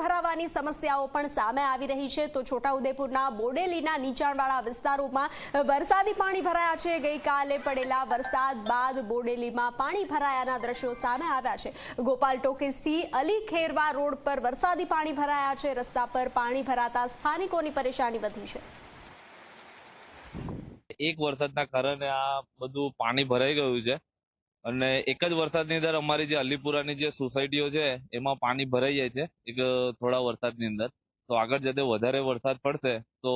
ભરાવાની સમસ્યાઓ પણ સામે આવી રહી છે. તો છોટાઉદેપુરના બોડેલીના નીચાણવાળા વિસ્તારોમાં વરસાદી પાણી ભરાયા છે. ગઈકાલે પડેલા વરસાદ બાદ બોડેલીમાં પાણી ભરાયાના દ્રશ્યો સામે આવ્યા છે. ગોપાલ ટોકીસથી અલી ખેરવા રોડ પર વરસાદી પાણી ભરાયા છે. રસ્તા પર પાણી ભરાતા સ્થાનિકોની પરેશાની વધી છે. એક વરસાદના કારણે આ બધું પાણી ભરાઈ ગયું છે. અને એક જ વરસાદની અંદર અમારી જે અલીપુરાની જે સોસાયટીઓ છે, એમાં પાણી ભરાઈ જાય છે, એક, થોડા વરસાદની અંદર. તો આગળ જતે વધારે વરસાદ પડશે, તો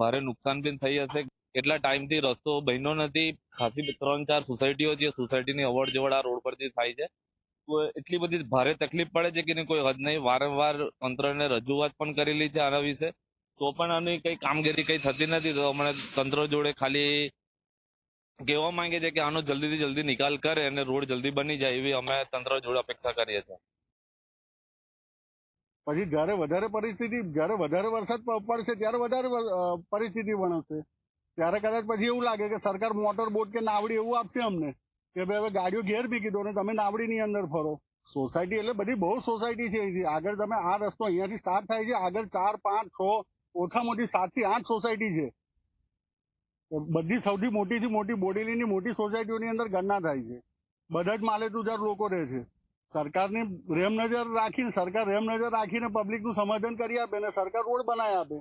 ભારે નુકસાન પણ થઈ હશે. કેટલા ટાઈમથી રસ્તો બન્યો નથી. ખાસી ત્રણ ચાર સોસાયટીઓ છે, સોસાયટીની અવર જવર આ રોડ પરથી થાય છે. એટલી બધી ભારે તકલીફ પડે છે કે કોઈ હદ નહીં. વારંવાર તંત્રને રજૂઆત પણ કરેલી છે આના વિશે. તો પણ આની કઈ કામગીરી કઈ થતી નથી. તો અમને તંત્ર જોડે ખાલી કહેવા માંગે છે કે આનો જલ્દીથી જલ્દી નિકાલ કરે અને રોડ જલ્દી બની જાય એવી અમે તંત્ર જોડે અપેક્ષા કરીએ છીએ. પછી જ્યારે વધારે પરિસ્થિતિ, જ્યારે વધારે વરસાદ પડશે, ત્યારે વધારે પરિસ્થિતિ બનશે ત્યારે કદાચ પછી એવું લાગે કે સરકાર મોટર બોટ કે નાવડી એવું આપશે અમને, કે ભાઈ હવે ગાડીઓ ઘેર મૂકી દો ને તમે નાવડીની અંદર ફરો. સોસાયટી એટલે બધી બહુ સોસાયટી છે અહીંથી આગળ તમે આ રસ્તો અહીંયાથી સ્ટાર્ટ થાય છે, આગળ ચાર, પાંચ, છ, ઓછામાં ઓછી સાતથી આઠ સોસાયટી છે. બધી સૌથી મોટીથી મોટી બોડેલીની મોટી સોસાયટીઓની અંદર ગણના થાય છે. બધા જ માલેતુજાર લોકો રહે છે. સરકારની રેમ નજર રાખીને, સરકાર રેમ નજર રાખીને પબ્લિકનું સમાધાન કરી આપે ને સરકાર રોડ બનાવી આપે.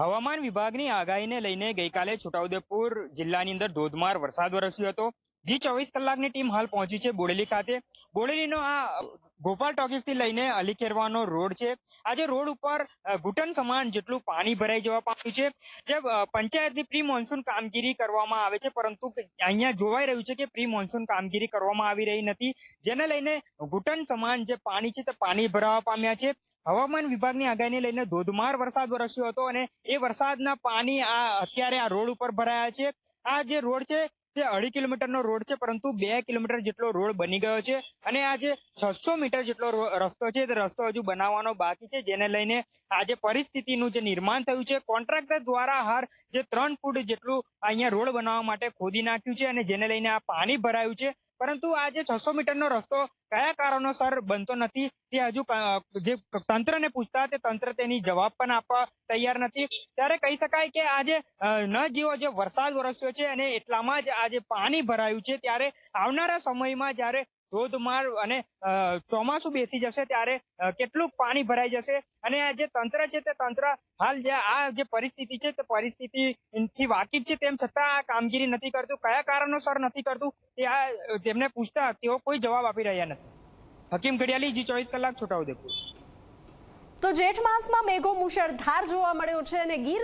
હવામાન વિભાગની આગાહીને લઈને ગઈકાલે છોટાઉદેપુર જિલ્લાની અંદર ધોધમાર વરસાદ વરસ્યો હતો. જી ચોવીસ કલાકની ટીમ હાલ પહોંચી છે બોડેલી ખાતે. બોડેલીનો આ ગોપાલ ટોકીસથી લઈને અલીખેરવાનો રોડ છે. આજે રોડ ઉપર ઘૂંટણ સમાન જેટલું પાણી ભરાઈ જવા પામ્યું છે. જે પંચાયતની પ્રી મોન્સૂન કામગીરી કરવામાં આવે છે, પરંતુ અહીંયા જોવાઈ રહ્યું છે કે પ્રી મોન્સૂન કામગીરી કરવામાં આવી રહી નથી. જેને લઈને ઘૂંટણ સમાન જે પાણી છે તે પાણી ભરાવા પામ્યા છે. હવામાન વિભાગની આગાહીને લઈને ધોધમાર વરસાદ વરસ્યો હતો અને એ વરસાદના પાણી આ અત્યારે આ રોડ ઉપર ભરાયા છે. આ જે રોડ છે તે અઢી કિલોમીટરનો રોડ છે, પરંતુ બે કિલોમીટર જેટલો રોડ બની ગયો છે અને આ જે છસો મીટર જેટલો રસ્તો છે તે રસ્તો હજુ બનાવવાનો બાકી છે, જેને લઈને આ જે પરિસ્થિતિનું જે નિર્માણ થયું છે, કોન્ટ્રાક્ટર દ્વારા હાર જે ત્રણ ફૂટ જેટલું અહીંયા રોડ બનાવવા માટે ખોદી નાખ્યું છે અને જેને લઈને આ પાણી ભરાયું છે. પરંતુ આ જે છસો મીટરનો રસ્તો કયા કારણોસર બનતો નથી તે હજુ જે તંત્રને પૂછતા તે તંત્ર તેની જવાબ પણ આપવા તૈયાર નથી. ત્યારે કહી શકાય કે આજે ન જેવો જે વરસાદ વરસ્યો છે અને એટલામાં જ આજે પાણી ભરાયું છે ત્યારે આવનારા સમયમાં જ્યારે ધોધમાર અને ચોમાસું બેસી જશે ત્યારે કેટલું પાણી ભરાઈ જશે? અને આ જે તંત્ર છે તે તંત્ર હાલ જે, આ જે પરિસ્થિતિ છે તે પરિસ્થિતિ થી વાકેફ છે તેમ છતાં આ કામગીરી નથી કરતું. કયા કારણોસર નથી કરતું તે આ તેમને પૂછતા તેઓ કોઈ જવાબ આપી રહ્યા નથી. હકીમ ઘડિયાલી, જી ચોવીસ કલાક છોટાઉદેપુર. તો જેઠ માસમાં મેઘો મુશળધાર જોવા મળ્યો છે અને ગીર